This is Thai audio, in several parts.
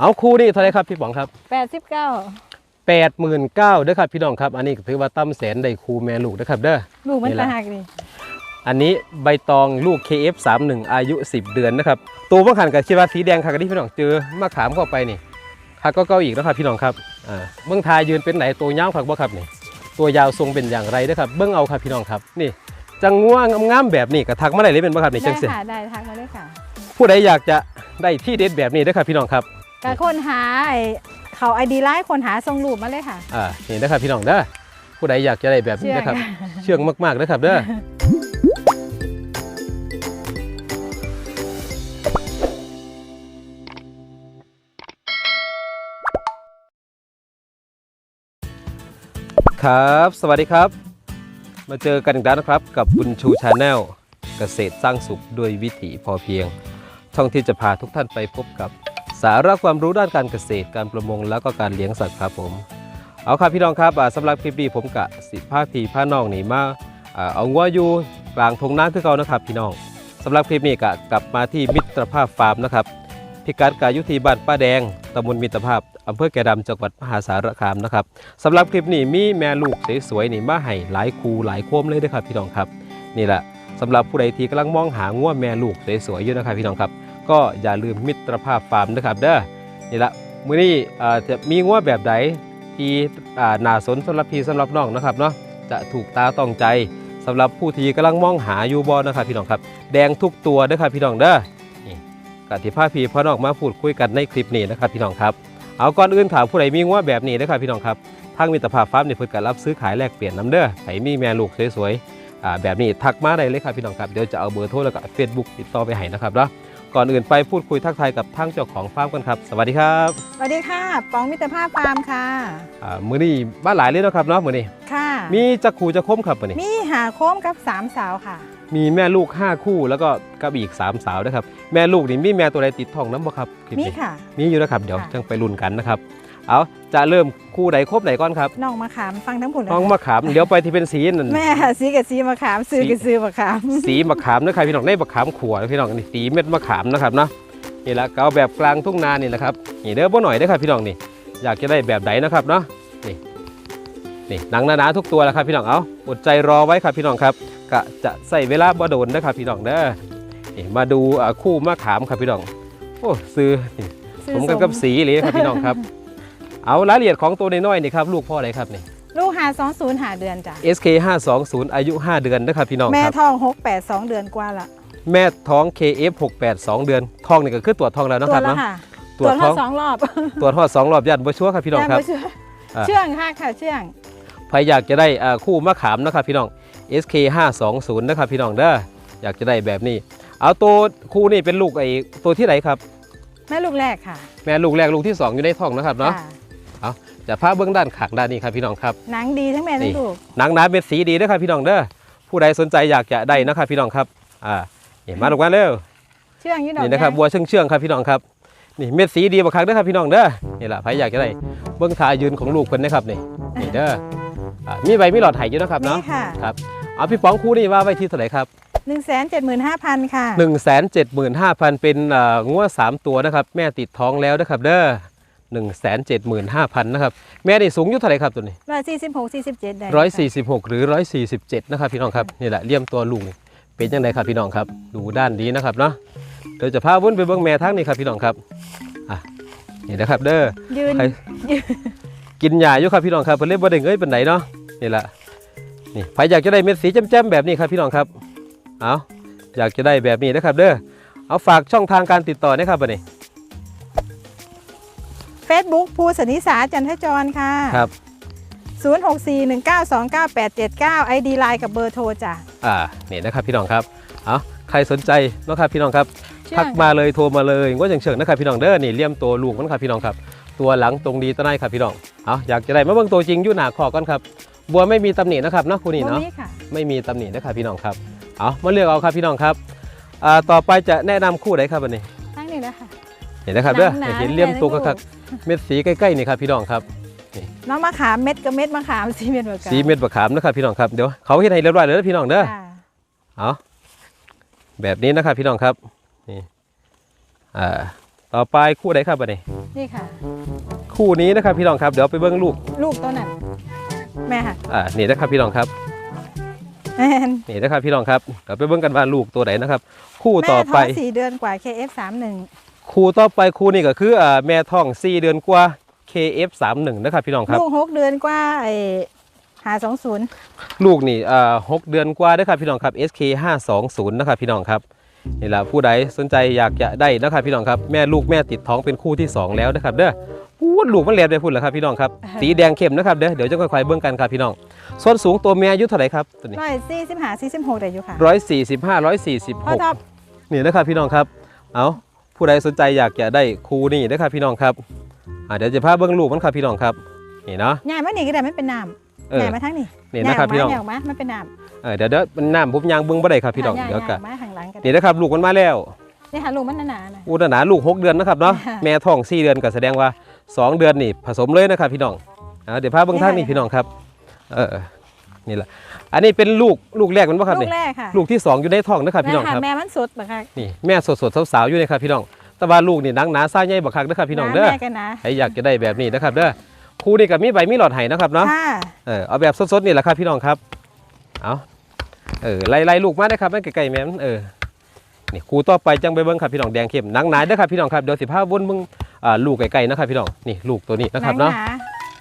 เอาคู่นี่เท่าไหรครับพี่ป๋องครับแปดสิบเก้าแปดหมื่นเก้าเด้อครับพี่น้องครับ อันนี้ก็ถือว่าตั้มแสนได้คู่แม่ลูกนะครับเด้อ ลูกมันนี่แหตะละหักดิอันนี้ใบตองลูก KF31 อายุ 10 เดือนนะครับ ตัวมะขามกับชีวาสีแดงค่ะกันที่พี่น้องเจอมะขามเข้าไปนี่ค่ะก็เก้าอีกแล้วครับพี่น้องครับอ่าเบื้องทายยืนเป็นไหนตัวยาวผักบ่ครับนี่ตัวยาวทรงเป็นอย่างไรนะครับ เบื้องเอาครับพี่น้องครับนี่ จังง่วงงามๆแบบนี้กระทักมาได้เลยเป็นบ่ครับนี่ได้จังเสียค่ะได้ทักมาได้ค่ะ ผู้ใดอยากจะได้ที่เด็ดแบบนี้เด้อครับพี่น้องครับ กาคนหาไอ้เขาไอดีไลน์คนหาทรงรูปมาเลยค่ะ อ่านี่นะครับพี่น้องเด้อผู้ใดอยากจะได้แบบนี้นะครับเชื่อเชื่องมากๆนะครับเด้อครับ สวัสดีครับ มาเจอกันอีกแล้วนะครับ กับบุญชูชาแนลเกษตรสร้างสุขด้วยวิถีพอเพียง ช่องที่จะพาทุกท่านไปพบกับ สาระความรู้ด้านการเกษตร การประมงแล้วก็การเลี้ยงสัตว์ครับผม เอาครับพี่น้องครับอ่าสำหรับคลิปนี้ผมกะสิพาพีพาน้องนี่มาเอางัวอยู่กลางทงนาคือเก่านะครับพี่น้องสำหรับคลิปนี้กะกลับมาที่มิตรภาพฟาร์มนะครับพิกัดกายุทีบ้านป้าแดงตำบลมิตรภาพอำเภอแก่ดำจังหวัดมหาสารคามนะครับสำหรับคลิปนี้มีแม่ลูกสวยๆนี่มาให้หลายคูหลายโคมเลยนะครับพี่น้องครับ นี่แหละสำหรับผู้ใดที่กำลังมองหางัวแม่ลูกสวยๆอยู่นะครับพี่น้องครับ ก็อย่าลืมมิตรภาพฟาร์มนะครับเด้อนี่ละมื้อนี้จะมีงัวแบบใดที่น่าสนสำหรับพี่สำหรับน้องนะครับเนาะจะถูกตาต้องใจสำหรับผู้ที่กำลังมองหาอยู่บอนะครับพี่น้องครับ แดงทุกตัวเด้อครับพี่น้องเด้อนี่กติภาพพี่พ่อน้องมาพูดคุยกันในคลิปนี้นะครับพี่น้องครับเอาก่อนอื่นถามผู้ใดมีงัวแบบนี้นะครับพี่น้องครับทางมิตรภาพฟาร์มเนี่ยเพิ่นก็รับซื้อขายแลกเปลี่ยนน้ำเด้อใครมีแม่ลูกสวยๆแบบนี้ทักมาได้เลยครับพี่น้องครับเดี๋ยวจะเอาเบอร์โทรแล้วก็เฟซบุ๊กติดต่อไปให้นะครับเนาะ ก่อนอื่นไปพูดคุยทักทายกับทางเจ้าของฟาร์มกันครับ สวัสดีครับสวัสดีค่ะปองมิตรภาพฟาร์มค่ะอ่ามื้อนี้บ้านหลายเลยเนาะครับเนาะมื้อนี้ค่ะ มีจักขู่จะคมครับมื้อนี้มีหาโค้มกับสามสาวค่ะ มีแม่ลูก 5 คู่แล้วก็กับอีก 3 สาวนะครับ แม่ลูกนี่มีแม่ตัวใดติดท้องน้ำบ่ครับลิปมีนี้ค่ะ มีอยู่นะครับเดี๋ยวค่ะจังไปลุ้นกันนะครับ เอาจะเริ่มคู่ไหนครบไหนก่อนครับน้องมะขามฟังทั้งผลเลยน้องมะขามเดี๋ยวไปที่เป็นสีนั่นแม่ซีกับซีมะขามซื้อกับซื้อมะขาม สีมะขามนะครับพี่น้องในมะขามขัวนะพี่น้องนี่สีเม็ดมะขามนะครับเนาะนี่แหละก็เอาแบบกลางทุ่งนานี่นะครับนี่เด้อบ่หน่อยเด้อครับพี่น้องนี่อยากจะได้แบบไหนนะครับเนาะนี่นี่หนังหนาๆทุกตัวแล้วครับพี่น้องเอาอดใจรอไว้ครับพี่น้องครับกะจะใส่เวลาบ่โดนนะครับพี่น้องเด้อนี่มาดูอ่าคู่มะขามครับพี่น้องโอ้ซื้อนี่ซื้อผมกันกับสีเลยครับพี่น้องครับ เอารายละเอียดของตัวน้อยๆนี่ครับลูกพ่ออะไรครับนี่ลูกหาสองศูนย์หาเดือนจ้ะ SK 520อายุ 5 เดือนนะครับพี่น้องแม่ครับท้องหกแปดสองเดือนกว่าละแม่ท้อง KF 68 2 เดือนท้องนี่ก็คือตรวจท้องแล้วเนาะตัควรับละเนาะ ค่ะตรวจทท้ออดงสองรอบตรวจทอดสองรอบยันบ่ชัวร์ครับพี่น้องครับยังไม่เชื่ออ่า เชื่องค่ะค่ะเชื่องใครอยากจะได้อ่าคู่มะขามนะครับพี่น้อง SK 520นะครับพี่น้องเด้ออยากจะได้แบบนี้ เอาตัวคู่นี่เป็นลูกไอ้ตัวที่ไหนครับ แม่ลูกแรกค่ะแม่ลูกแรกลูกที่สองอยู่ในท้องนะครับเนาะ ค่ะจะพาเบื้องด้านขางด้านนี้ครับพี่น้องครับหนังดีทั้งแม่ทั้นี่งลูกหนังหนาเป็นสีดีนะครับพี่น้องเด้อผู้ใดสนใจอยากจะได้นะครับพี่น้องครับอ่านี่มาลงมาเร็วเชื่องอยี่ดอกนี่นะครับแดงบัวเชื่องเชื่องๆครับพี่น้องครับนี่เม็ดสีดีบักคักเด้อครับพี่น้องเด้อนี่แหละใครอยากจะได้เบื้องขายืนของลูกเพิ่นนะครับนี่นี่เด้ออ่ามีใบมีหลอดไหอยู่นะครับมีเนาะค่ะครับเอาพี่ป๋องคู่นี่ว่าไว้ที่เท่าไหร่ครับหนึ่งแสนเจ็ดหมื่นห้าพันค่ะ 1 7 5 0 0 0 เป็นอ่างัวสามตัวนะครับ แม่ติดท้องแล้วนะครับเด้อ 1 7 5 0 0 0นะครับ แม่นี่สูงอยู่เท่าไหร่ครับตัวนี้ร้อยสี่สิบหกสี่สิบเจ็ดได้146หรือ147นะครับพี่น้องครับนี่แหละเลี่ยมตัวลุงนี่เป็นยังไงครับพี่น้องครับ ดูด้านนี้นะครับเนาะเดี๋ยวจะพาวนไปเบิ้งแม่ทั้งนี้ครับพี่น้องครับอะนี่นะครับ เด้อยืนใครกินหญ้าอยู่ครับพี่น้องครับเพิ่นเล่นบ่ได้เงยปานไหนเนาะนี่แหละนี่ใครอยากจะได้เม็ดสีแจ่มๆแบบนี้ครับพี่น้องครับเอาอยากจะได้แบบนี้นะครับ เด้อเอาฝากช่องทางการติดต่อนะครับบัดนี้ เฟซบุ๊กภูสนิสาจันทจรค่ะครับ 0 6 4 1 9 2 9 8 7 9 ID ไลน์กับเบอร์โทรจ้ะ อ่านี่นะครับพี่น้องครับเอาใครสนใจเนาะครับพี่น้องครับเชื่อ ทังกมาเลยโทรมาเลยว่าจังเฉิงนะครับพี่น้องเด้อนี่เลี่ยมตัวลูกมันครับพี่น้องครับ ตัวหลังตรงดีตะไนครับพี่น้องเอาอยากจะได้มาเบิ่งตัวจริงอยู่หน้าคอก่อนครับบัวไม่มีตำหนินะครับเนาะคุณนี่ตรงเนาะนี้ค่ะ ไม่มีตำหนินะครับพี่น้องครับ เอามาเลือกเอาครับพี่น้องครับอ่าต่อไปจะแนะนำคู่ไหนครับวันนี้ทั้งนี้นะคะ เห็นนะครับเด้อหนังหนาเห็นเลี่ยมตัวแม่คัลูกกๆเม็ดสีใกล้ๆนี่ครับพี่น้องครับน้องมะขามเม็ดกับเม็ดมะขามสีเม็ดเหมือนกันสีเม็ดบะขามนะครับพี่น้องครับเดี๋ยวเขาเห็นให้เรียบร้อยเลยนะพี่น้องเด้อค่ะเอาแบบนี้นะครับพี่น้องครับนี่อ่าต่อไปคู่ใดครับบัดนี้นี่ค่ะ คู่นี้นะครับพี่น้องครับเดี๋ยวไปเบิ้งลูกลูกตัวนั้นแม่ค่ะอ่านี่นะครับพี่น้องครับแม่นนี่นะครับพี่น้องครับเดี๋ยวไปเบิ้งกันว่าลูกตัวไหนนะครับ คู่แม่ต่อท้ไปองสี่เดือนกว่า KF31 คู่ต่อไปคู่นี้ก็คืออ่าแม่ท้อง4เดือนกว่า KF31 นะครับพี่น้องครับ ลูกหกเดือนกว่าไอ้หาสองศูนย์ลูกนี่อ่าหกเดือนกว่าเด้อครับพี่น้องครับ SK 520นะครับพี่น้องครับนี่แหละผู้ใดสนใจอยากจะได้นะครับพี่น้องครับแม่ลูกแม่ติดท้องเป็นคู่ที่สองแล้วนะครับเด้อพูดลูกมันเลียนไปพูดแล้วครับพี่น้องครับ สีแดงเข้มนะครับเด้อเดี๋ยวจะค่อยๆเบิ่งกันครับพี่น้อง ส่วนสูงตัวแม่อายุเท่าไหร่ครับตัวนี้ร้อยสี่สิบห้าสี่สิบหกได้อยู่ค่ะร้อยสี่สิบห้าร้อยสี่สิบพ่หอกท็อปนี่นะครับพี่น้องครับเอา ผู้ใดสนใจอยากจะได้คู่นี่นะครับพี่น้องครับอ่าเดี๋ยวจะพาเบิ่งลูกมันครับพี่น้องครับนี่เนาะใหญ่มานี่ก็ได้ไม่เป็นน้ำเอใหอญ่มาทั้งนี่นี่นะครับพี่น้องใหญ่ออกมามันเป็นน้ำเออเดี๋ยวเดี๋ยวมันน้ำผมยางเบิ่งบ่ได้ครับพี่น้องใหญ่เดี๋ยวใหกัญ่มาข้างหลังกันนี่นะครับลูกมันมาแล้วนี่ค่ะลูกมันหนาๆนะอุตนาลูก 6 เดือนนะครับเนาะค่ะแม่ท้อง 4 เดือนก็แสดงว่า 2 เดือนนี่ผสมเลยนะครับพี่น้องเอาเดี๋ยวพาเบิ่งทางนี่พี่น้องครับเออนี่แหละ อันนี้เป็นลูกลูกแรกมันป่ะครับลูนี่กแรกค่ะลูกที่2อยู่ในท้องนะครับพี่น้องแม่ครับ แม่มันสดบักค่ะนี่แม่สดๆสาวๆอยู่เลยครับพี่น้อง แต่ว่าลูกนี่หนังหนาซ่าใหญ่บักคักนะครับพี่น้องเด้อ แม่กันนะใครอยากจะได้แบบนี้นะครับเด้อคู่นี่กับมีใบมีหลอดไห้นะครับเนาะ ค่ะเออเอาแบบสดๆนี่แหละครับพี่น้องครับ เอาเออไล่ไล่ลูกมาได้ครับไม่ไกลๆแม่นเออ นี่คู่ต่อไปจังไปเบิ่งครับพี่น้องแดงเข้มหนังหนาเด้อครับพี่น้องครับเดี๋ยวสิพาวนเบิ่งอ่าลูกไกลๆนะครับพี่น้อง นี่ลูกตัวนี้นะครับเนาะหง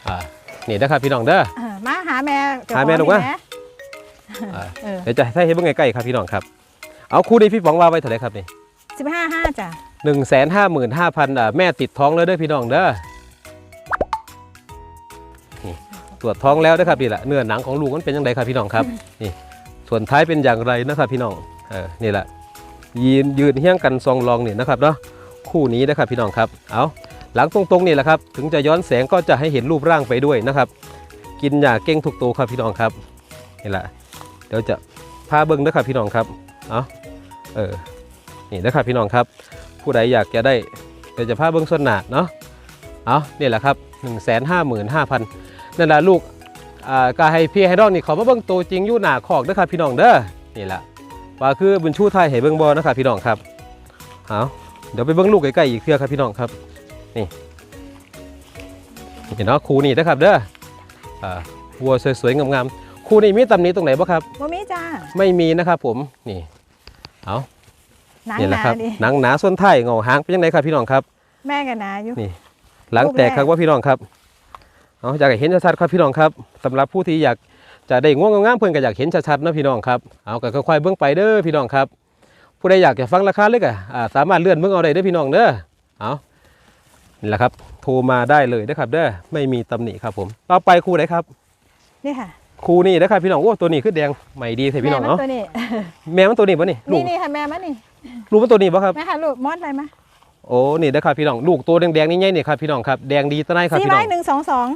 หอ่า นี่นะครับพี่น้องเด้อ เออมาหาแม่เจ้ขหาองแม่ลูกวะ นี่นะอ่า เออเดี๋ยวจะให้เห็นเบิ่งใกล้ๆครับพี่น้องครับ เอาคู่นี้พี่ป๋องว่าไว้เท่าไหร่ครับนี่สิบห้าห้าจ้ะหนึ่งแสนห้าหมื่นห้าพันแม่ติดท้องแล้วเด้อพี่น้องเด้อนี่ตรวจท้องแล้วนะครับนี่แหละเนื้อหนังของลูกมันเป็นยังไงครับพี่น้องครับนี่ส่วนท้ายเป็นอย่างไรนะครับพี่น้องเออนี่แหละยืนยืนเฮี้ยงกันซองลองนี่นะครับเนาะคู่นี้นะครับพี่น้องครับเอาหลังตรงๆนี่แหละครับถึงจะย้อนแสงก็จะให้เห็นรูปร่างไปด้วยนะครับ กินยาเก้งทุกตัวครับพี่น้องครับนี่แหละเดี๋ยวจะพาเบิ้งนะครับพี่น้องครับเอาเออนี่นะครับพี่น้องครับ ผู้ใดอยากจะได้เดี๋ยวจะพาเบิ้งส่วนหนาเนาะเอานี่แหละครับ1 5 5 0 0 0นั่นแหละลูกอ่ากาให้พี่ให้ดองนี่ขอมาเบิ้งตัวจริงอยู่หนาขอกเด้อครับพี่น้องเด้อนี่แหละว่าคือบุญชูไทยให้เบิ้งบอนะครับพี่น้องครับเอาเดี๋ยวไปเบิ้งลูกใกล้ๆอีกเพื่อครับพี่น้องครับนี่นี่เนาะครูนี่นะครับเด้ออาวัวสวยๆงามๆ ครูนี่มีตำหนิตรงไหนบ่ครับบ่มีจ้าไม่มีนะครับผมนี่เอาหนังนี่แหหละนาครับดิหนังหนาส่วนท้ายเงาหางเป็นยังไงครับพี่น้องครับ แม่กันหนาอยู่นี่หลังแตกครับว่าพี่น้องครับเอาอยากให้เห็นชัดๆครับพี่น้องครับสำหรับผู้ที่อยากจะได้ง่วงงามๆเพื่อนก็อยากเห็นชัดๆนะพี่น้องครับเอาก็ค่อยๆเบื้องไปเด้อพี่น้องครับ ผู้ใดอยากจะฟังราคาเล็กอะอ่าสามารถเลื่อนเบื้องเอาได้เด้อพี่น้องเด้อเอานี่แหละครับ โทรมาได้เลยนะครับเด้อไม่มีตำหนิครับผมต่อไปครูไหนครับนี่ค่ะ ครูนี่นะครับพี่น้องโอ้ตัวนี้คือแดงใหม่ดีใช่พี่น้องแม่มัเนาะตัวนี้แม่มันตัวนี้ปะนี่ลูนี่กนี่ค่ะแม่มันนี่ลูกมันตัวนี้ปะครับแม่ค่ะลูกมอดอะไรมาโอ้นี่นะครับพี่น้องลูกตัวแดงๆนี่ไงนี่ครับพี่น้องครับแดงดีตะไนครับสี่พี่ไว้น้อง หนึ่งสองสอง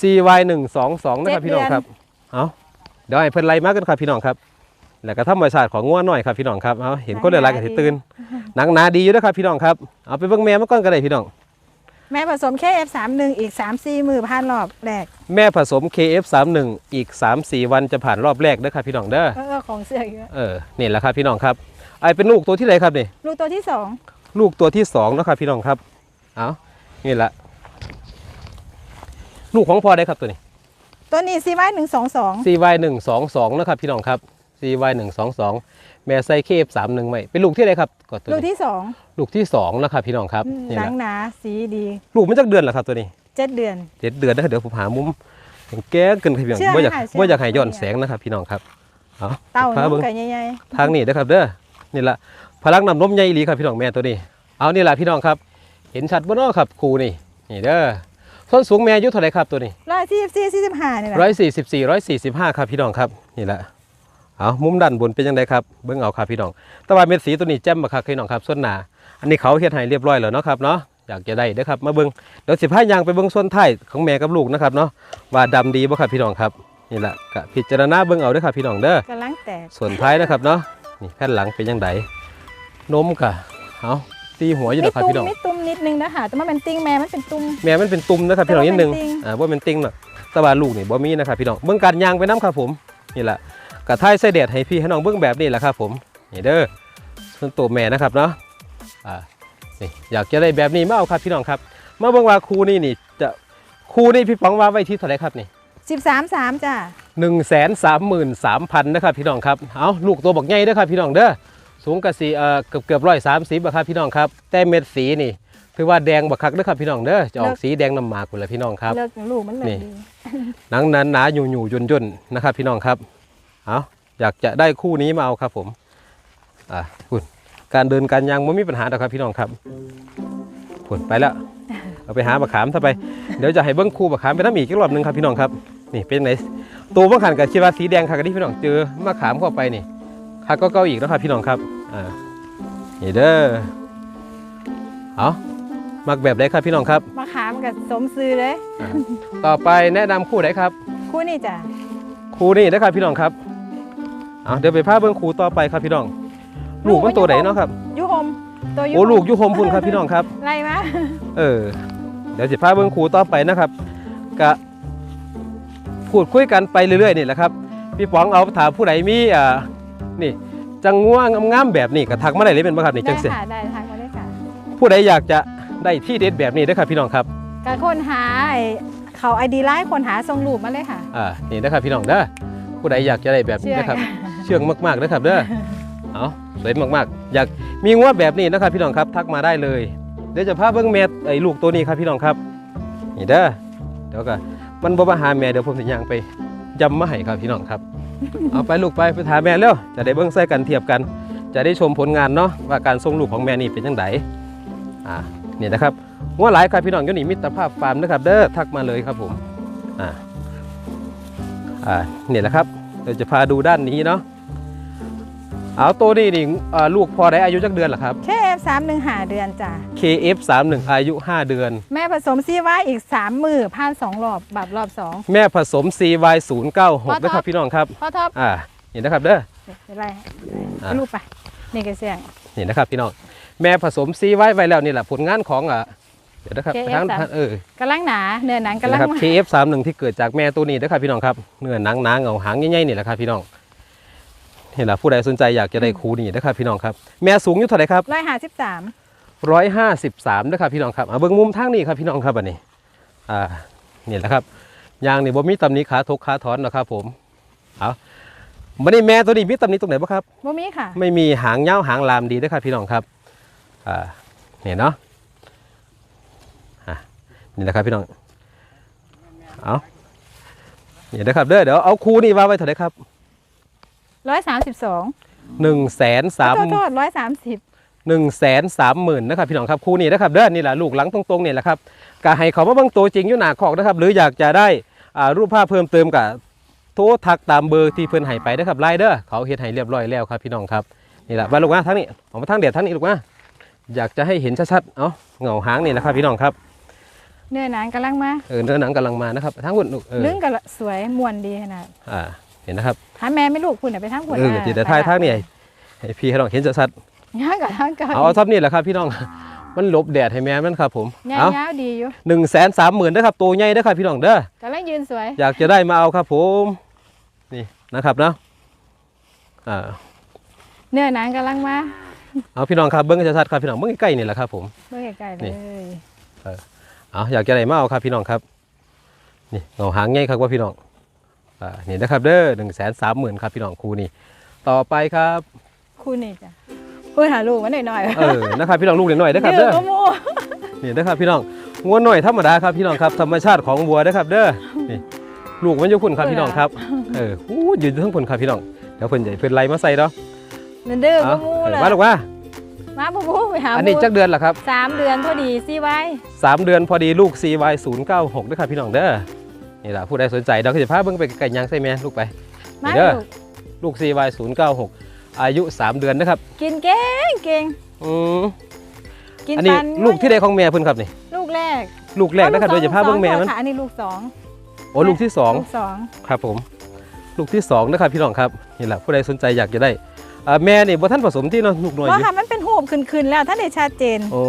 CY 1 2 2 นะครับเจ็ดพี่น้องเดือนครับเอาเดี๋ยวให้เพิ่นไล่มากันครับพี่น้องครับ แล้วก็ธรรมชาติของง่วหน่อยครับพี่น้องครับเอาเห็นคนเดือดร้ายกันสิตื่นหนังหนาดีอยู่นะครับพี่น้องครับเอาไปเบิ่งแม่มาก่อนก็ได้พี่น้อง แม่ผสม KF31 อีก 3 4 มือพันรอบแรก แม่ผสม KF31 อีก 3-4 วันจะผ่านรอบแรกเด้อครับพี่น้องเด้อเออของเสือกเยอะเออนี่แหละครับพี่น้องครับไอเป็นลูกตัวที่ไหนครับนี่ลูกตัวที่สองลูกตัวที่สองเนาะครับพี่น้องครับเอานี่แหละลูกของพ่อได้ครับตัวนี้ ตัวนี้สี่ไว้หนึ่งสองสอง CY 1 2 2 นะครับพี่น้องครับ CY 1 2 2 แม่ไซเคฟ31ไม่เป็นลูกที่ไหนครับก็ตัวลูกนี้ที่สองลูกที่สองนะครับพี่น้องครับนี่หแหนัละงหนาสีดีลูกมันจักเดือนเหรอครับตัวนี้เจ็ดเดือน เจ็ดเดือนนะครับเดี๋ยวผมหามุมแก้เกินครับพี่น้องเชื่อว่าอยากค่ะเชื่อว่าอยากให้ย้อนแสงนะครับพี่น้องครับเอาเต้าพาน้องเบิ่งไก่ใหญ่ทางนี้นะครับเด้อนี่แหละพลังนำนมใหญ่อีหลีครับพี่น้องแม่ตัวนี้ เอานี่แหละพี่น้องครับ เห็นชัดบ่เนาะครับครูนี่นี่เด้อส้นสูงแม่อายุเท่าไหร่ครับตัวนี้ๆร้อยสี่สิบสี่สี่สิบห้านี่แหละร้อยสี่สิบสี่ร้อยสี่สิบห้าครับพี่น้องครับนี่แหละ เอามุมด้านบนเป็นยังไงครับเบิ้งเอาครับพี่น้องแต่ว่าเม็ดสีตัวนี้แจ่มมาครับพี่น้องครับส่วนหนาอันนี้เขาเฮ็ดให้เรียบร้อยแล้วเนาะครับเนาะอยากจะได้เด้อครับมาเบิ้งเดี๋ยวสิพายางไปเบิ้งส่วนท้ายของแม่กับลูกนะครับเนาะว่าดำดีบ่ครับพี่น้องครับนี่แหละก็พิจารณาเบิ้งเอาเด้อครับพี่น้องเด้อกำลังแตกส่วนท้ายนะครับเนาะนี่แผ่นหลังเป็นยังไงนมกะเอาตีหัวอยู่ไม่นะครับตุ้มพี่น้องไม่ตุ้มนิดนึงนะคะแต่ว่าเป็นติ้งแม่มันเป็นตุ้มแม่มันเป็นตุ่มนะครับพี่น้องนิดนึงแต่ว่าเป็นติ่งอ่าว่าเป็นติ่งเนาะแต่ว่าลูกนี่บ่มีนะครับพี่น้องเบิ่งการยางไปน้ำครับผมนี่แหละ กระท้ายไส้แดดให้พี่ให้น้องเบิ่งแบบนี้แหละครับผมนี่เด้อส่วนตัวแม่นะครับเนาะอ่านี่อยากจะได้แบบนี้มาเอาครับพี่น้องครับ มาเบิ่งว่าครูนี่นี่จะครูนี่พี่ป๋องว่าไว้ที่เท่าไหร่ครับนี่13 3จ้ะหนึ่งแสนสามหมื่นสามพันนะครับพี่น้องครับเอาลูกตัวบักใหญ่เด้อครับพี่น้องเด้อสูงกะสีเอ่อเกือบเกือบร้อยสามสิบครับพี่น้องครับแต่เม็ดสีนี่ถือว่าแดงบักคักเด้อครับพี่น้องเด้อจะออกสีแดงน้ำหมากหมดเลยพี่น้องครับเลิกลูกมันเลิกนี่ดีหนังนั้นหนาอยู่อยู่ย่นย่นๆนะครับพี่น้องครับ เอาอยากจะได้คู่นี้มาเอาครับผมอ่าคุณการเดินการยางไม่มีปัญหาหรอกครับพี่น้องครับคุณไปแล้วเอาไปหาบักขามถ้าไปเดี๋ยวจะให้เบิ้งคู่บักขามไปน้ำอีกอีกรอบหนึงครับพี่น้องครับนี่เป็นไหนตัวบังขันกับชีวาสีแดงค่ะกันที่พี่น้องเจอมะขามเข้าไปนี่คักก็เก้าอีกแล้วครับพี่น้องครับอ่านี่เด้อเอามักแบบไหนครับพี่น้องครับมาขามกับสมซื้อเลย ต่อไปแนะนำคู่ไหนครับ คู่นี่จ้ะครูนี่นะครับพี่น้องครับ เอาเดี๋ยวไปพาเบิ้งครูต่อไปครับพี่น้อง ลูกมันตัวไหนเนาะครับยูโฮมตัวยูโอ้ลูกอยุโฮมพุ่นครับพี่น้องครับไล่มาเออ เดี๋ยวสิพาเบิ้งครูต่อไปนะครับกะพูดคุยกันไปเรื่อยๆนี่แหละครับพี่ป๋องเอาถามผู้ใดมีอ่านี่จังง่วงงามๆแบบนี้ก็ทักมาได้เลยเป็นบ่ครับนี่ได้จังเสียค่ะได้ทางมาได้ค่ะ ผู้ใดอยากจะได้ที่เด็ดแบบนี้เด้อครับพี่น้องครับการค้นหาไอ้เขาไอดีไลน์ค้นหาทรงรูปมาเลยค่ะอ่านี่นะครับพี่น้องเด้อผู้ใดอยากจะได้แบบนี้เชื่อนะครับค่ะ เชื่องมากๆนะครับเด้อเอาสวยมากๆ อยากมีงวดแบบนี้นะครับพี่น้องครับทักมาได้เลยเดี๋ยวจะพาเบิ้งแม่ไอ้ลูกตัวนี้ครับพี่น้องครับนี่เด้อเดี๋ยวก็มันบ่มาหาแม่เดี๋ยวผมสิย่างไปยำมาให้ครับพี่น้องครับ เอาไปลูกไปไปถามแม่เร็วจะได้เบิ้งใส่กันเทียบกัน จะได้ชมผลงานเนาะว่าการส่งลูกของแม่นี่เป็นยังไงอ่านี่นะครับงวดหลายครับพี่น้องอยนี่มิตรภาพฟาร์มนะครับ เด้อทักมาเลยครับผมอ่าอ่านี่แหละครับเราจะพาดูด้านนี้เนาะ เอาตัวนี้นี่เอ่อลูกพอได้อายุจักเดือนเหรอครับแค่สามหนึ่งหาเดือนจ้ะ KF31 อายุ 5 เดือน แม่ผสมซีไว้อีกสามมือผ่านสองรอบแบบรอบสองแม่ผสม CY096 นะครับพี่น้องครับพ่อท็อปอ่านี่นะครับเด้อเดี๋ยวไล่อะเอารูปไป นี่กระเสียงนี่นะครับพี่น้องแม่ผสม CY ไว้แล้วนี่แหละผลงานของอะเดี๋ยวนะครับ KF ทางสาม ทางเออกำลังหนาเนื้อหนังนี่กำลันะงครับมา KF31 ที่เกิดจากแม่ตัวนี้นะครับพี่น้องครับเนื้อหนังหนาเงาหางใหญ่ๆนี่แหละครับพี่น้อง นี่แหละผู้ใดสนใจอยากจะได้คูนี่นะครับพี่น้องครับแม่สูงอยู่เท่าไหร่ครับร้อยห้าสิบสามร้อยห้าสิบสามนะครับพี่น้องครับเอาเบิ้งมุมทางนี้ครับพี่น้องครับอันนี้อ่านี่แหละครับยางนี่บ่มีตำหนิขาทกขาถอนนะครับผมเอาบันนี้แม่ตัวนี้มีตำหนิตรงไหนบ้างครับบ่มีค่ะ ไม่มีหางเงาวหางลามดีนะครับพี่น้องครับอ่าเนี่ยเนาะอะนี่แหละครับพี่น้องเอาเนี่ยนะครับเด้อเดี๋ยวเอาคูนี่ว่าไว้เท่าไหร่ครับ ร้อยสามสิบสองหนึ่งแสนสามโทษโทษร้อยสามสิบหนึ่งแสนสามหมื่นนะครับพี่น้องครับคู่นี้นะครับเด้อนี่แหละลูกหลังตรงๆเนี่ยแหละครับกะให้เขามาเบิ่งตัวจริงอยู่หน้าคอกนะครับหรืออยากจะได้อ่ารูปภาพเพิ่มเติมกับโทรทักตามเบอร์ที่เพิ่นให้ไปนะครับไลน์เด้อเขาเฮ็ดให้เรียบร้อยแล้วครับพี่น้องครับนี่แหละว่าลูกนะทั้งนี้ออกมาทางเดียดทั้งนี้ลูกนะอยากจะให้เห็นชัดๆเอ้าเงาหางนี่แหละครับพี่น้องครับเนื้อหนังกำลังมาเออเนื้อหนังกำลังมานะครับทั้งหมดลูกเออลึงกับสวยมวนดีขนาดอ่า เห็นนะครับถ้าแม่ไม่ลูกคุณน่ะไปทั้งคุณเออจิตแต่ท้ายทางนี่ให้พี่ให้น้องเห็นชัดย่างกับทั้งเกิๆเอาเอาทับนี่แหละครับพี่น้องมันหลบแดดให้แม่มันครับผมย่างเอายาวดีอยู่หนึ่งแสนสามหมื่นนะครับตัวใหญ่นะครับพี่น้องเด้อกำลังยืนสวย อยากจะได้มาเอาครับผม นี่นะครับเนาะอ่าเนื้อหนังกำลังมาเอาพี่น้องครับเบิ้งชัดๆครับพี่น้องเบิ้งใกล้ๆนี่แหละครับผมเมื่อไกลๆเลนี่ยเอาอยากจะได้มาเอาครับพี่น้องครับ นี่เงาหางใหญ่ครับว่าพี่น้อง อ่านี่นะครับเด้อหนึ่งแสนสามหมื่นครับพี่น้องครูนี่ ต่อไปครับคุณนี่จ้ะพูดหาลูกมันหน่อยๆเออนะครับพี่น้องลูกเล็กหน่อยนะครับเดืเด้ออดโมนี่นะครับพี่น้องงัวหน่อยธรรมดาครับพี่น้องครับธรรมชาติของวัวนะครับเด้อนี่ลูกมันอยู่คุณครับพี่น้องครับเอออู้ยืนอยู่ทั้งคนครับพี่น้องเดี๋ยวเพิ่นใหญ่เพิ่นไล่มาใส่เนาะนั่นเด้อเอาโมเอเลอยมาลูกว่ามาบูบูไปหาอันนี้บูจักเดือนละครับสามเดือนพอดีสิไว้สามเดือนพอดีลูก CY 0 9 6ด้วยครับพี่น้องเด้อ นี่แหละผู้ใดสนใจเราก็จะพาเบิ่งไปไก่ยางใส่แม่ลูกไปมาเด้อลูกลูก CY 0 9 6 อายุ 3 เดือนนะครับ กินเก่งเก่งอืมกินอันนี้ปันลูกที่ได้ของแม่เพิ่นครับนี่ ลูกแรกลูกแรกนะครับอ๋โดอยจะพาเบิ่งแม่มันลูกสอค่ะอันนี้ลูกสองโอ้ลูกที่สองลูกสองครับผม ลูกที่สองนะครับพี่น้องครับนี่แหละผู้ใดสนใจอยากจะได้อ่าแม่นี่บ่ท่านผสมที่เนาะลูกน้อยเพอราะยู่ค่ะมันเป็นหูบขึ้นๆแล้วท่านได้ชัดเจน โอ้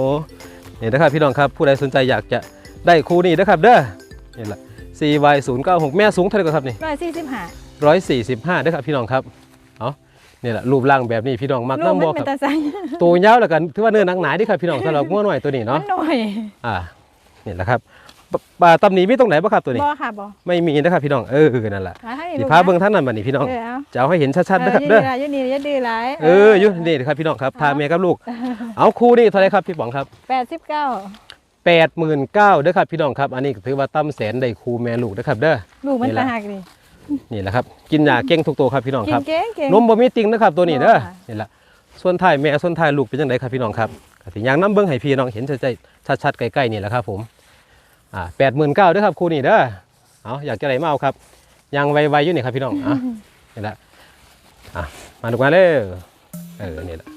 นี่นะครับพี่น้องครับผู้ใดสนใจอยากจะได้คู่นี้นะครับเด้อนี่แหละ CY 0 9 6 แม่สูงเท่าไหร่ครับนี่ร้อยสี่สิบห้าร้อยสี่สิบห้าด้วยครับพี่น้องครับเอานี่นี่แหละรูปร่างแบบนี้พี่น้องมักลูกน้ำมันบ่เป็คนรับตาสังตัวยาวแล้วกันถือว่าเนื้อหนังหนาเดิครับพี่น้องสำหรับง้อหน่อยตัวนี้มัเนาะนหน่อยอ่านี่แหละครับปปลาตำหนิมีตรงไหนบ้างครับตัวนี้ บ่ค่ะบ่ไม่มีนะครับพี่น้องเออนั่นแหละมาให้สีลูกพานะเบิ้งท่านนั่นบัดนี้พี่น้องเออเอาจะเอาให้เห็นชัดๆนะครับเอเด้ออยืนนี่อย่าดื้อหลายเอออยู่นี่ครับพี่น้องครับพาเมียกับลูก เอาคู่นี่เท่าไหรครับพี่ป๋องครับ แปดสิบเก้า แปดหมื่นเก้าเด้อครับพี่น้องครับ อันนี้ถือว่าตั้มแสนได้คู่แม่ลูกนะครับเด้อ ลูกมันนี่แหละตาหักดินี่แหละครับ กินยาเก่งทุกตัวครับพี่น้องกิคนรับเก่งเก่งนมบ่มีติงนะครับตัวนี้เด้อค่ะนี่แหละ ส่วนท้ายแม่ส่วนท้ายลูกเป็นยังไงครับพี่น้องครับก็สิยางน้ำเบิ้งให้พี่น้องเห็นชัดๆชัดๆใกล้ๆนี่แหละครับผมอ่าแปดหมื่นเก้าเด้อครับคู่นี้เด้อ เอาอยากจะได้มาเอาครับยางไวๆอยู่นี่ครับพี่น้องอะนี่แหละอะมาดูกันเลยเออนี่แหละ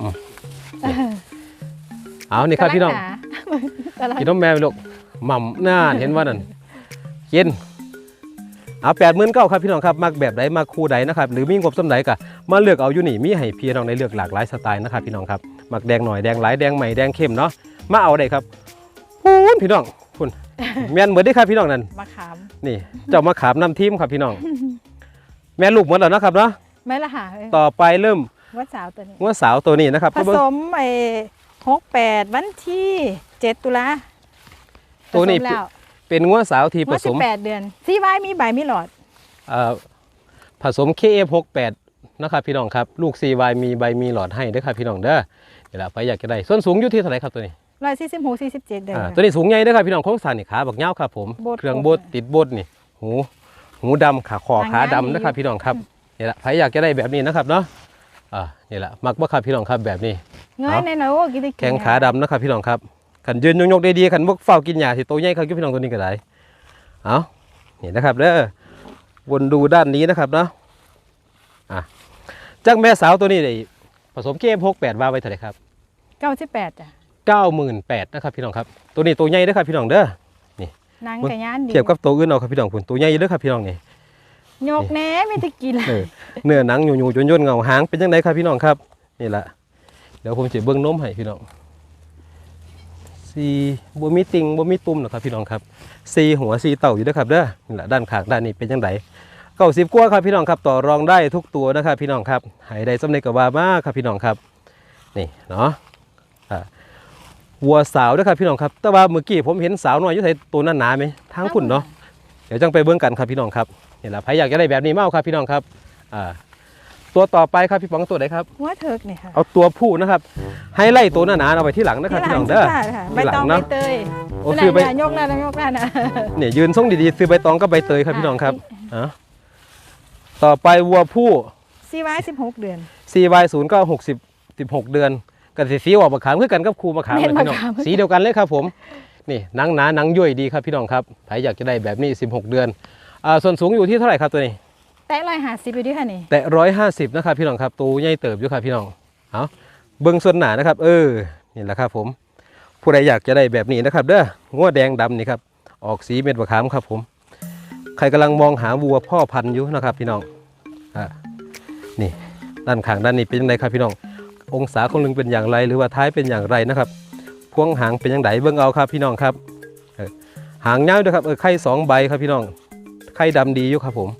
อืมนี่เอานี่ครับพี่น้อง กำลังกินนมแม่ไปลูกหม่ำน่านเห็นว่านั่นกินเอาแปดหมื่นเก้าครับพี่น้องครับมักแบบใดมักคู่ใดนะครับหรือมีงบสำใดก็มาเลือกเอาอยู่นี่มีให้พี่น้องได้เลือกหลากหลายสไตล์นะครับพี่น้องครับมักแดงหน่อยแดงหลายแดงใหม่แดงเข้มเนาะมาเอาได้ครับพูนพี่น้องพูนแม่นเหมือนได้ครับพี่น้องนั่นมะขามนี่เจ้ามาขามนำทีมครับพี่น้อง แม่ลูกหมดแล้วนะครับเนาะไม่ละค่ะเออต่อไปเริ่มว่าสาวตัวนี้งัวสาวตัวนี้นะครับผสมไอ้ หกแปดวันที่เจ็ดตุลาตัวนี้ผสมแล้วเป็นงัวสาวที่ผว่าสสิบมแปดเดือนซีไว้มีใบมีหลอด เอ่อผสม KF68 นะครับพี่น้องครับ ลูก CY มีใบมีหลอดให้เด้อครับพี่น้องเด้อเดี๋ยวเราไปอยากจะได้ ส่วนสูงอยู่ที่เท่าไหร่ครับตัวนี้ร้อยสี่สิบหกสี่สิบเจ็ดเดือน อ่าตัวนี้สูงใหญ่เด้อครับพี่น้องโค้งสานนี่ขาบักเงาวครับผม โบดเครื่องโบโบดดติดโบดนี่ หู หูดำขาคอหางขายาวดำนะครับพี่น้องครับนี่แหละใครอยากจะได้แบบนี้นะครับเนาะอ่านี่แหละมักบ่ครับพี่น้องครับแบบนี้ เงยในหนูกินได้กินแข้งขาดำนะครับพี่น้องครับขันยืนยกๆดีๆขันบกเฝ้ากินหญ้าสิโตใหญ่ครับพี่น้องตัวนี้ก็ได้เอานี่นะครับเด้อวนดูด้านนี้นะครับเนาะอะจากแม่สาวตัวนี้ได้ผสมเกมพกแปดว่าไว้เท่าไหร่ครับเก้าสิบแปดจ้ะเก้าหมื่นแปดนะครับพี่น้องครับ ตัวนี้ตัวใหญ่เด้อครับพี่น้องเด้อนางกระยานดีเทียบกับตัวอื่นเอาครับพี่น้องผุนตัวใหญ่เด้อครับพี่น้องนี่ยกแหน่ไม่ได้กินเออเนื้อหนังอยู่ๆย่นๆเงาหางเป็นยังไงครับพี่น้องครับ นี่แหละ เดี๋ยวผมจะเบิ้งน้มให้พี่น้องสีบมีติงบมีตุ่มหรอครับพี่น้องครับสีหัวสีเต่าอยู่เด้อครับเด้อนี่แหละด้านขางด้านนี้เป็นยังไงเก้าสิบกว่าครับพี่น้องครับต่อรองได้ทุกตัวนะครับพี่น้องครับให้ได้สำเร็จกับว่ามากครับพี่น้องครับนี่เนาะวัวสาวเด้อครับพี่น้องครับ แต่ว่าเมื่อกี้ผมเห็นสาวน้อยอยู่ไสตัวนั้นหนาไหมทางคุณเนาะเดี๋ยวจังไปเบิ้งกันครับพี่น้องครับนี่แหละใครอยากจะได้แบบนี้มาเอาครับพี่น้องครับอ่า ตัวต่อไปครับพี่ป๋องตัวไหนครับ หัวเถิกนี่ค่ะเอาตัวผู้นะครับ ให้ไล่ตัวหนาๆเอาไว้ที่หลังนะครับที่พี่หลัน้องเด้อสุดท้ายค่ะใบที่หลัตองงเนาะใบเตยโอ้ซื้อใบนั่นน่ะยกนั่นนะยกนั่นนะเนี่ยยืนทรงดีๆซื้อใบตองกับใบเตยครับพี่น้องครับอะต่อไปวัวผู้ซีไว้สิบหกเดือน CY 0 9 60 16 เดือนกันสีสีออกมะขามคือกันกับครูมะขามเม็เลยดพี่น้องมะขามสีเดียวกันเลยครับผมนี่หนังหนาหนังย่อยดีครับพี่น้องครับใครอยากจะได้แบบนี้ 16 เดือนอ่าส่วนสูงอยู่ที่เท่าไหร่ครับตัวนี้ แต่ร้อยห้าสิบอยู่ดีค่ะนี่แต่ร้อยห้าสิบนะครับพี่น้องครับตัวใหญ่เติบอยู่ครับพี่น้องเอาเบิ้งส่วนหนานะครับ เออนี่แหละครับผม ผู้ใดอยากจะได้แบบนี้นะครับ เด้องัวแดงดำนี่ครับออกสีเม็ดมะขามครับผม ใครกำลังมองหาวัวพ่อพันธุ์อยู่นะครับ พี่น้องอ่านี่ด้านข้างด้านนี้เป็นยังไงครับพี่น้อง องศาของลึงเป็นอย่างไร หรือว่าท้ายเป็นอย่างไรนะครับ พวงหางเป็นยังไงเบิ้งเอาครับพี่น้องครับหางยาวด้วยครับเออไข่สองใบครับพี่น้องไข่ดำดีอยู่ครับผม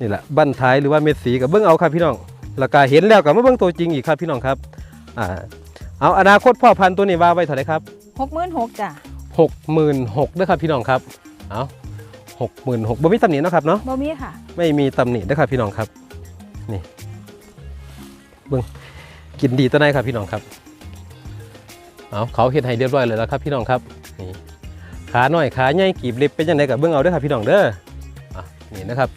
นี่แหละบั้นท้ายหรือว่าเม็ดสีกับเบิ้งเอาครับพี่น้องแล้วก็เห็นแล้วกับมาเบิ้งตัวจริงอีกครับพี่น้องครับอ่าเอาอนาคตพ่อพันธุ์ตัวนี้ว่าไว้เท่าไหร่ครับหกหมื่นหกจ้ะหกหมื่นหกด้วยครับพี่น้องครับเอาหกหมื่นหกบ่มีตำหนิเนาะครับเนาะบ่มีค่ะ ไม่มีตำหนิด้วยครับพี่น้องครับนี่เบิ้งกินดีตัวไหนครับพี่น้องครับเอาเขาเห็ดให้เรียบร้อยเลยแล้วครับพี่น้องครับนี่ขาหน่อยขาใหญ่กีบเล็บเป็นยังไงกับเบิ้งเอาเด้วยครับพี่น้องเด้ออะนี่นะครับ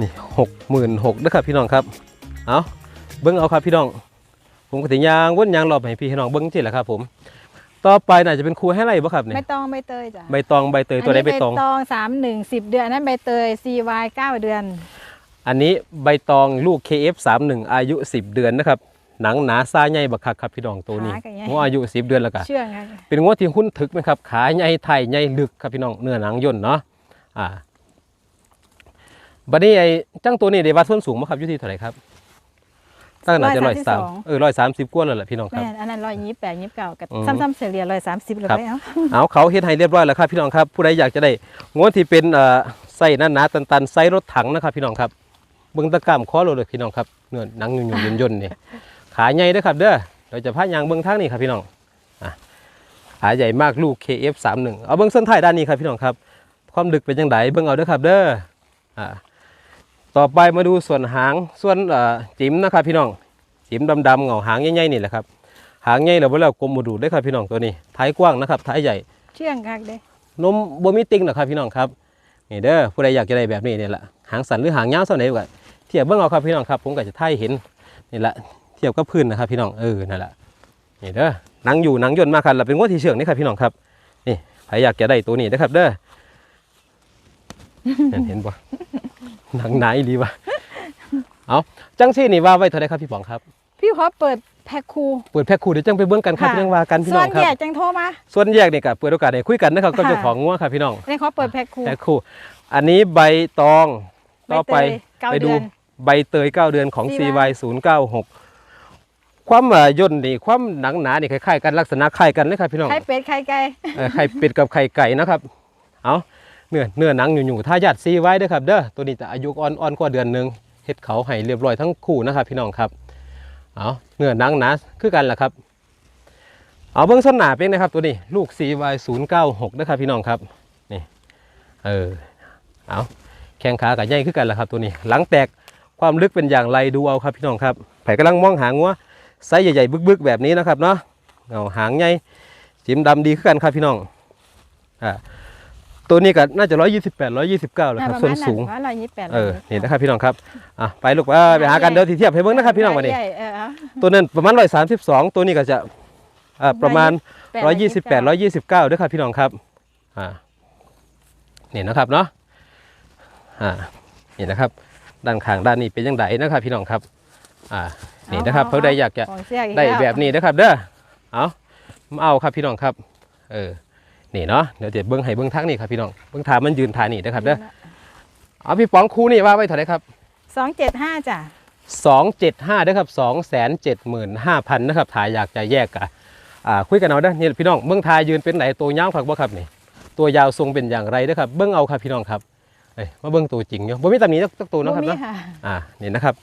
นี่หกหมื่นหกนะครับพี่น้องครับ เอาเบิ้งเอาครับพี่น้อง ผมก็ถึงยางวนยางรอบให้พี่ให้น้องเบิ้งที่แหละครับ ผม ต่อไปน่าจะเป็นครูให้ไรบ่ครับใบเนี่ยตองใบเตยจ้ะใบตองใบเตยตัวใดใบตองนนี้ใบตองสามหนึ่งสิบเดือนอันนั้นใบเตยซีวายเก้าเดือน อันนี้ใบตองลูก KF31 อายุ 10 เดือนนะครับ หนังหนาซาใหญ่บักคักครับพี่น้องตัวนี้ขาก็ใหญ่ งัวอายุ10เดือนแล้วก็ เชื่องไงเป็นงัวที่หุ้นถึกไหมครับ ขาใหญ่ไทยใหญ่ลึกครับพี่น้องเนื้อหนังย่นเนาะอ่าบัดนี้ไอ้จังตัวนี้ได้วัดส้นสูงบ่ครับอยู่ที่เท่าไหร่ครับตั้งหนาจะร้อยสาม132เออร้อยสามสิบกว่าแล้วแหละพี่น้องครับ แม่นอันนั้นร้อยยี่แปดยี่เก้ากับอืม ซ้ำๆเฉลี่ยร้อยสามสิบเลยครับไปเอาเอาเขาเฮ็ดให้เรียบร้อยแล้วครับพี่น้องครับ ผู้ใดอยากจะได้งวที่เป็นเอ่อไส้หนาๆตันๆไส้รถถังนะครับพี่น้องครับเบิ่งตะกร้ามคอโลเลยพี่น้องครับเนื้อหนังยุ่ยๆย่นๆนี่ ขาใหญ่เด้อครับเด้อเราจะพายางเบิ่งทางนี้ครับพี่น้องอะขาใหญ่มากลูก KF31 เอาเบิ่งเส้นท้ายด้านนี้ครับพี่น้องครับ ความลึกเป็นจังไดเบิ่งเอาเด้อครับเด้ออ่าต่อไปมาดูส่วนหางส่วนเอ่อจิ๋มนะครับพี่น้องจิ๋มดำๆเงาหางใหญ่ๆนี่แหละครับหางใหญ่แล้วบ่แล้วกลมบ่ดูดเด้อครับพี่น้องตัวนี้ท้ายกว้างนะครับท้ายใหญ่เชื่องคักเด้นมบ่มีติ่งหรอกครับพี่น้องครับนี่เด้อผู้ใดอยากจะได้แบบนี้เนี่ยแหละหางสันหรือหางยาวเท่าไหนก็เทียบเบิ่งเอาครับพี่น้องครับ ผมก็จะท่ายเห็นนี่แหละเทียบกับพื้นนะครับ พี่น้องเออนั่นแหละนี่เด้อหนังอยู่หนังย่นมากครับแล้วเป็นงวดที่เชื่องนี่ครับพี่น้องครับนี่ใครอยากจะได้ตัวนี้นะครับ เด้อเห็นเห็นบ่หนังไหนดีวะเอาจังซี่นี่ว่าไว้เท่าไหรครับพี่ป๋องครับ พี่ขอเปิดแพ็คคูเปิดแพ็คคู่เดี๋ยวจังไปเบิ่งกันครับค่ะเรื่องว่ากันพี่ส่น้วอนงครับแยกจังโทรมาส่วนแยกเนี่ยก็เปิดโอกาสให้คุยกันนะครับกับค่ะเจ้าของงัวครับพี่น้องเนี่ยขอเปิดแพ็คคูแพ็คคู่อันนี้ใบตองต่อไปใบเตยเก้าไปดูเดือนใบเตย 9 เดือนของ CY CY 096 ความเอ่อย่นนี่ความหนังหนานี่คล้ายๆกันลักษณะคล้ายกันเลยครับพี่น้องไข่เป็ดไข่ไก่เอ่อไข่เป็ดกับไข่ไก่นะครับ เอาเนื้อเนื้อหนังอยู่ๆถ้าญาติ CY เด้อครับเด้อตัวนี้จะอายุอ่อนอ่อนกว่าเดือนหนึงเฮ็ดเขาให้เรียบร้อยทั้งคู่นะครับ พี่น้องครับ เอาเนื้อหนังหนาคือกันล่ะครับ เอาเบื้องส้นหนาเป็นนะครับ ตัวนี้ลูก CY 096 นะครับพี่น้องครับนี่เออเอาแข้งขากับใหญ่คือกันล่ะครับ ตัวนี้ หลังแตกความลึกเป็นอย่างไรดูเอาครับพี่น้องครับไผ่กำลังมองหางัว ไซส์ใหญ่ๆบึกๆ แบบนี้นะครับเนาะเอาหางใหญ่จิ้มดำดีคือกันครับพี่น้องอ่าตัวนี้ก็น่าจะ128 129แหละครับส่วนสูงว่าร้อยยี่แปดเออนี่นะครับพี่น้องครับอะไปลูกไปไปหากันเดี๋ยวทีเทียบให้เบิ่งนะครับพี่น้องวันนี้ใหญ่เออเอาตัวนั้นประมาณ132ตัวนี้ก็จะอ่าประมาณ128 129ด้วยครับพี่น้องครับอ่านี่นะครับเนาะอ่านี่นะครับ ด้านข้างด้านนี้เป็นยังไงนะครับพี่น้องครับอ่า นี่นะครับเพื่อใดอยากจะของเสียอีกได้ล้วแบบนี้นะครับ เด้อเอามาเอาครับพี่น้องครับ เออนี่เนาะเดี๋ยวเดี๋ยวเบิ้งให้เบิ้งทางนี่ครับพี่น้องเบิ้งทางมันยืนทางนี่นะครับเด้อเอาพี่ป๋องคู่นี่ว่าไว้เท่าไหร่ครับสองเจ็ดห้าจ้ะ275นะครับ275,000นะครับถ่ายอยากจะแยกกะอ่าคุยกันเอาเด้อนี่พี่น้องเบื้องทายยืนเป็นไหนตัวยาวผักบ่ครับนี่ตัวยาวทรงเป็นอย่างไรเด้อครับ เบื้องเอาครับพี่น้องครับเอ้ยมาเบื้องตัวจริงอยู่บ่มีตำหนิจักจักตัวเนาะครับบ่มีเนาะค่ะอ่านี่นะครับ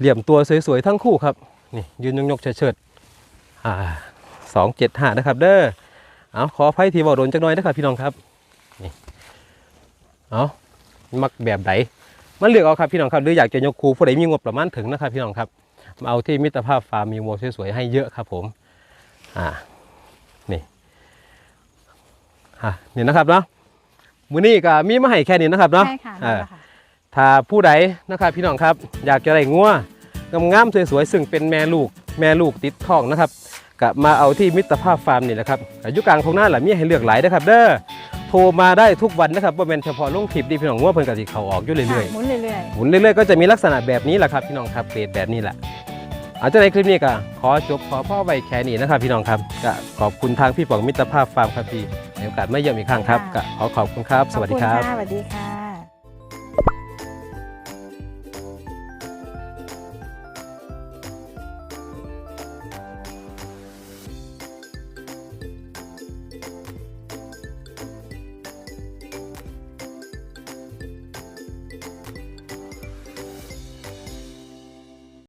เหลี่ยมตัวสวยๆทั้งคู่ครับนี่ยืนยกๆเฉิดๆอ่า275นะครับ เด้อเอาขออภัยที่เว้าโดนจักหน่อยนะครับพี่น้องครับนี่เอามักแบบไหนมันเลือกเอาครับพี่น้องครับหรืออยากจะยกคูผู้ใดมีงบประมาณถึงนะครับพี่น้องครับมาเอาที่มิตรภาพฟาร์มมีวัวสวยๆให้เยอะครับผมอ่านี่อะนี่นะครับเนาะมือนี้ก็มีมาให้แค่นี้นะครับเนาะใช่ค่ะ ถ้าผู้ใดนะครับพี่น้องครับ อยากจะได้งัวงามๆสวยๆซึ่งเป็นแม่ลูกแม่ลูกติดท้องนะครับก็มาเอาที่มิตรภาพฟาร์มนี่แหละครับอายุกลางทงหน้าหละมีให้เลือกหลายนะครับ เด้อโทรมาได้ทุกวันนะครับว่าเป็นเฉพาะลงคลิปดีพี่น้องงัวเพิ่นก็สิเขาออกอยู่เรื่อยๆหมุนเรื่อยหมุนเรื่อยๆก็จะมีลักษณะแบบนี้แหละครับพี่น้องครับเกรดแบบนี้แหละอาจจะในคลิปนี้ก็ขอจบขอพ่อไว้แค่นี้นะครับ พี่น้องครับก็ขอบคุณทางพี่ป๋องมิตรภาพฟาร์มครับพี่ในโอกาสมาเยี่ยมอีกครั้งครับก็ขอขอบคุณครับๆสวัสดีครับขอณะสวัสดีค่ะ